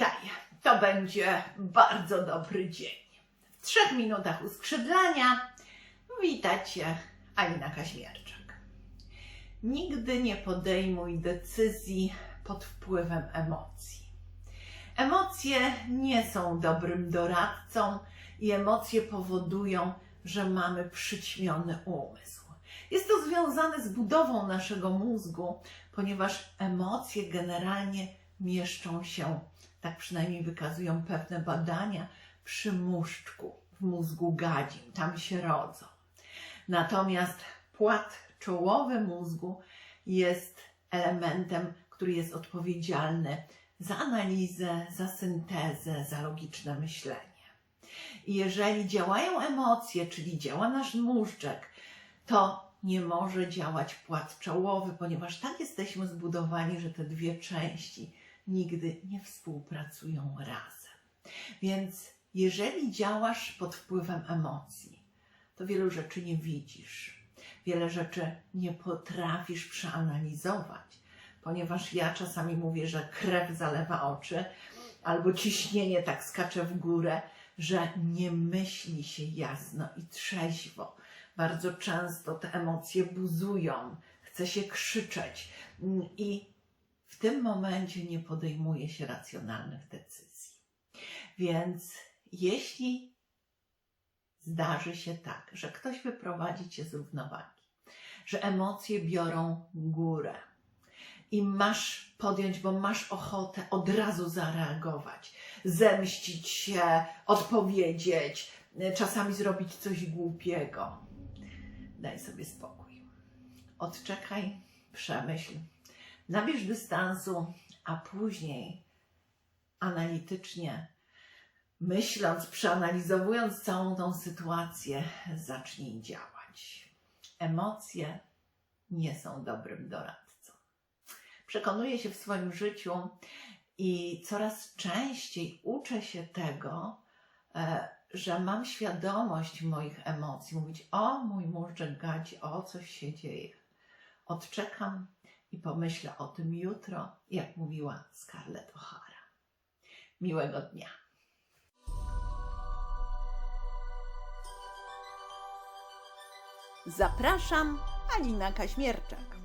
jutro będzie bardzo dobry dzień. W trzech minutach uskrzydlania wita Cię Alina Kaźmierczak. Nigdy nie podejmuj decyzji pod wpływem emocji. Emocje nie są dobrym doradcą i emocje powodują, że mamy przyćmiony umysł. Jest to związane z budową naszego mózgu, ponieważ emocje generalnie mieszczą się, tak przynajmniej wykazują pewne badania, przy muszczku w mózgu gadzim, tam się rodzą. Natomiast płat czołowy mózgu jest elementem, który jest odpowiedzialny za analizę, za syntezę, za logiczne myślenie. I jeżeli działają emocje, czyli działa nasz móżdżek, to nie może działać płat czołowy, ponieważ tak jesteśmy zbudowani, że te dwie części nigdy nie współpracują razem. Więc jeżeli działasz pod wpływem emocji, to wielu rzeczy nie widzisz, wiele rzeczy nie potrafisz przeanalizować, ponieważ ja czasami mówię, że krew zalewa oczy, albo ciśnienie tak skacze w górę, że nie myśli się jasno i trzeźwo. Bardzo często te emocje buzują, chce się krzyczeć i w tym momencie nie podejmuje się racjonalnych decyzji. Więc jeśli zdarzy się tak, że ktoś wyprowadzi cię z równowagi, że emocje biorą górę i masz podjąć, bo masz ochotę od razu zareagować, zemścić się, odpowiedzieć, czasami zrobić coś głupiego. Daj sobie spokój. Odczekaj, przemyśl, nabierz dystansu, a później analitycznie myśląc, przeanalizowując całą tą sytuację, zacznij działać. Emocje nie są dobrym doradcą. Przekonuję się w swoim życiu i coraz częściej uczę się tego, e, że mam świadomość moich emocji. Mówić, o mój móżdżek gadzi, o coś się dzieje. Odczekam i pomyślę o tym jutro, jak mówiła Scarlett O'Hara. Miłego dnia. Zapraszam, Alina Kaźmierczak.